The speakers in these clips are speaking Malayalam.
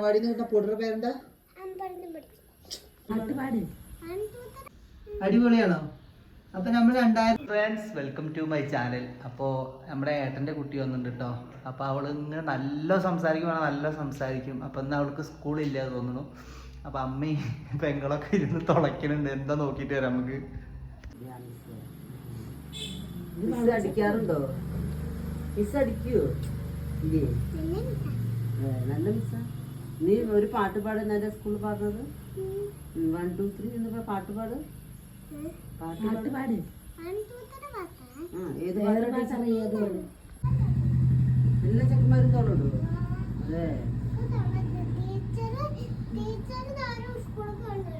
അംഗനവാടിയിൽ നിന്ന് കിട്ടുന്ന പൊടിയുടെ പേരെന്താ അടിപൊളിയാണോ? അപ്പൊ നമ്മൾ രണ്ടായിരം friends welcome to my channel അപ്പോൾ നമ്മുടെ ഏട്ടന്റെ കുട്ടി വന്നിട്ടുണ്ട് കേട്ടോ അപ്പോൾ അവൾ ഇങ്ങനെ നല്ല സംസാരിക്കുവാണ് നല്ല സംസാരിക്കും. അപ്പോൾ ഇന്ന് അവൾക്ക് സ്കൂളില്ല തോന്നുന്നു. അപ്പോൾ അമ്മയും പെങ്ങളൊക്കെ ഇരുന്ന് തുളയ്ക്കുന്നുണ്ട്. എന്താ നോക്കിട്ട് വരാം നമുക്ക്. അടിക്കാറുണ്ടോ? മിസ് അടിക്കുവോ? ഇല്ലേ? നല്ല മിസ്സാ. നീ ഒരു പാട്ട് പാടുന്നല്ലേ സ്കൂളിൽ പാടുന്നത്? വൺ ടു ത്രീ എന്ന് പാട്ട് പാട്. പാട്ട് പാട്. ഏത് എല്ലാ ചെക്കന്മാരും തോന്നുള്ളൂ അതെ.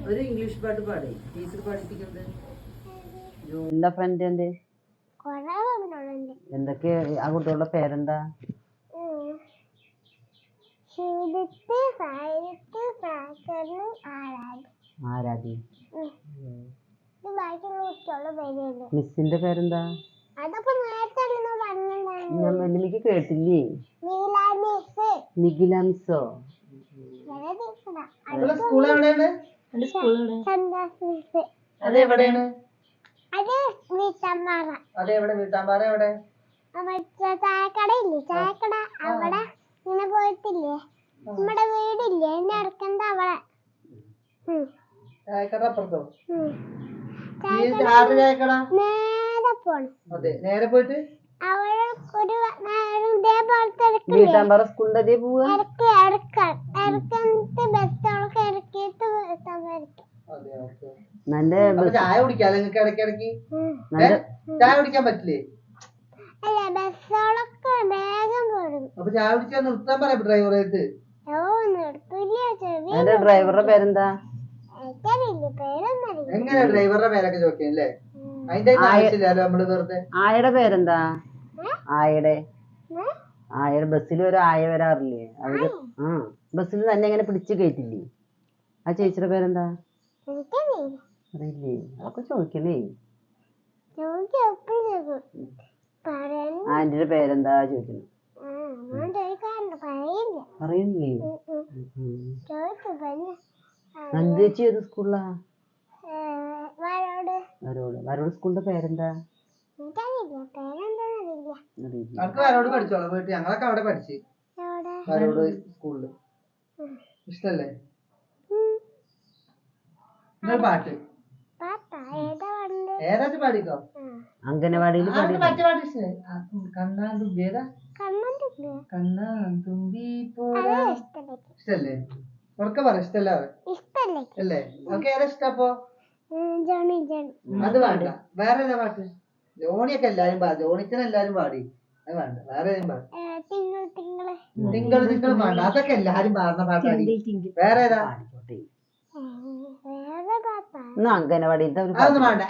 ഒരു ഇംഗ്ലീഷ് പാട്ട് പാടി. ടീച്ചർ പാടിപ്പിക്കുന്നത് എന്താ ഫ്രണ്ട് എന്റെ? എന്തൊക്കെ ആ കുട്ടികളുടെ പേരെന്താ? ശീലത്ത് സായത്ത് സാക്കറിനും ആരാധി ആരാധി മിസ്സിന്റെ പേരെന്താ? അതൊക്കെ നേരത്തെ ഞാൻ വല്യമ്മക്ക് കേട്ടില്ലേ? നീല മിസ്. നിഖില മിസ്സോ? സ്കൂൾ എവിടെയാണ്? അത് എവിടെയാണ്? അത് വീട്ടമ്മാറ അതെ എവിടെ? വീട്ടാമ്പാറ എവിടെ? ചായക്കടയില്ലേ? ചായക്കട അവിടെ ഇങ്ങനെ പോയിട്ടില്ലേ നമ്മുടെ വീടില്ലേ എന്റെ അടുക്കണ്ട അവിടെ ഉം, ചായക്കട അപ്പുറത്തോ ഉം. ഈ ആറ് ചായക്കട നേരെ പോണം. അതെ നേരെ പോയിട്ട്? അവിടെ ഒരു നേരം ഇതേപോലത്തെ ഇടക്കില്ലേ വീട്ടാമ്പാറ സ്കൂളിന്റെ അതേ പോവാ? ഇറക്കി ഇറക്കാൻ ഇറക്കന്നിട്ട് ബസ്സോളൊക്കെ ഇറക്കിയിട്ട് എത്താൻ വരയ്ക്കും. അതെ ഓക്കെ. നല്ല അപ്പൊ ചായ കുടിക്കാല്ലേ നിങ്ങൾക്ക് ഇടയ്ക്ക് ഇടയ്ക്ക് നല്ല ചായ കുടിക്കാൻ പറ്റില്ലേ? അല്ല ബസ്സോളൊക്കെ വേഗം പോരും അപ്പൊ ചായ കുടിക്കാൻ നിർത്താൻ പറയാം ഡ്രൈവറായിട്ട് ഓ നിർത്തില്ല ചെവി അതിന്റെ ഡ്രൈവറുടെ പേരെന്താ? എങ്ങനെയാ ഡ്രൈവറുടെ പേരൊക്കെ ചോദിക്കും അല്ലേ? അതിന്റെ ആവശ്യമില്ലല്ലോ നമ്മൾ വെറുതെ? ആയയുടെ പേരെന്താ? ആയയുടെ. ആയുടെ ആയയുടെ ബസ്സിൽ ഒരു ആയ വരാറില്ലേ? അവർ ആ ബസ്സിൽ തന്നെ ഇങ്ങനെ പിടിച്ചു കയറ്റില്ലേ ആ ചേച്ചിയുടെ പേരെന്താ? അറിയില്ലേ? അതൊക്കെ ചോദിക്കണേ. ആന്റിയുടെ പേരെന്താ ചോദിക്കണം. അറിയില്ലേ ഉം, ഉം. ഉം. ചോദിച്ചു പിന്നെ നന്ദി ചേച്ചി ഏത് സ്കൂളിലാ വരോട് വരോട് സ്കൂളിന്റെ പേരെന്താ വരോട് പഠിച്ചോളാം. വീട്ടിൽ ഞങ്ങളൊക്കെ അവിടെ പഠിച്ചു. വരോട് സ്കൂളിൽ. ഇഷ്ടല്ലേ. പാട്ട്. ഏതാ പാടിക്കോ? അംഗനവാടിയിൽ കണ്ണാൻ തുമ്പി ഏതാ കണ്ണാൻ തുമ്പി ഇഷ്ടല്ലേ? ഉറക്കെ പറ ഇഷ്ടല്ലേ. അല്ലേ? നമുക്ക് ഏതാ ഇഷ്ടപ്പോ അപ്പൊ? Johnny Johnny. അത് വേണ്ട. വേറെ ഏതാ പാട്ട്? ജോണിയൊക്കെ എല്ലാരും പാടി ജോണിച്ചനെ എല്ലാരും പാടി. അത് വേണ്ട. വേറെ ഏതും തിങ്കൾ വേണ്ട അതൊക്കെ എല്ലാരും പാടുന്ന പാട്ടാടി. വേറെ ഏതാ? അംഗനവാടിയിലത്തെ അതൊന്നും വേണ്ട.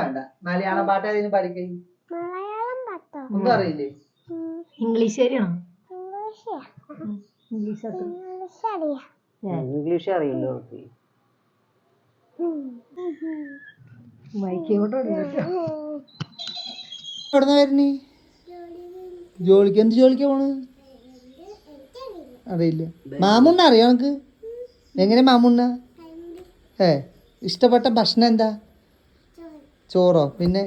വേണ്ട. മലയാളം പാട്ട് ഏതെങ്കിലും പാടിക്കൈ. മലയാളം പാട്ടോ? ഒന്നും അറിയില്ലേ? ഇംഗ്ലീഷ് ശരിയാണോ? ഇംഗ്ലീഷ് അറിയാം. ഇംഗ്ലീഷ് അറിയില്ലോ അവർക്ക്. മൈക്കോട്ട്. എവിടുന്ന ജോലിക്ക് എന്ത് ജോലിക്കാ പോണ് അറിയില്ല. മാമുണ്ണ അറിയോ നമുക്ക് എങ്ങനെ മാമുണ്ണ? ഏ ഇഷ്ടപ്പെട്ട ഭക്ഷണം എന്താ? ചോറോ? പിന്നെ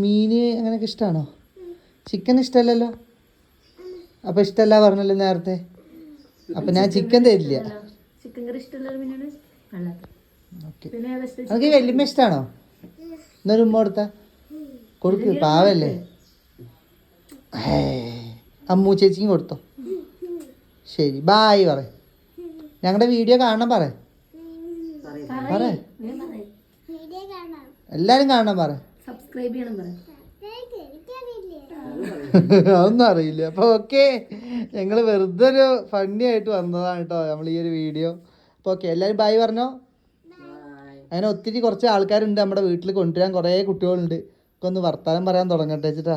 മീന് അങ്ങനെയൊക്കെ ഇഷ്ടമാണോ ചിക്കൻ ഇഷ്ടമല്ലല്ലോ അപ്പോൾ ഇഷ്ടമല്ല പറഞ്ഞല്ലോ നേരത്തെ. അപ്പം ഞാൻ ചിക്കൻ തരില്ല. ചിക്കൻ കറി ഇഷ്ടമുള്ള മീനാണ് വെള്ളാത്ത ഓക്കെ. പിന്നെ വല്യമ്മ ഇഷ്ടമാണോ എന്നൊരു ഉമ്മ കൊടുത്ത? കൊടുക്ക് പാവല്ലേ? അമ്മു ചേച്ചിക്കും കൊടുത്തോ? ശരി ബായ് പറ. ഞങ്ങളുടെ വീഡിയോ കാണണം പറ. പറ. വീഡിയോ കാണാം. എല്ലാരും കാണണം പറ. സബ്സ്ക്രൈബ് ചെയ്യണം പറ. അതൊന്നും അറിയില്ല. അപ്പൊ ഓക്കെ ഞങ്ങൾ വെറുതെ ഒരു ഫണ്ണി ആയിട്ട് വന്നതാണ് കേട്ടോ നമ്മൾ ഈ ഒരു വീഡിയോ അപ്പൊ ഓക്കെ എല്ലാരും ബായ് പറഞ്ഞോ? അങ്ങനെ ഒത്തിരി കുറച്ച് ആൾക്കാരുണ്ട് നമ്മുടെ വീട്ടിൽ കൊണ്ടുവരാൻ കുറേ കുട്ടികളുണ്ട്. ഒക്കെ ഒന്ന് വർത്താനം പറയാൻ തുടങ്ങട്ടെ വെച്ചിട്ടാ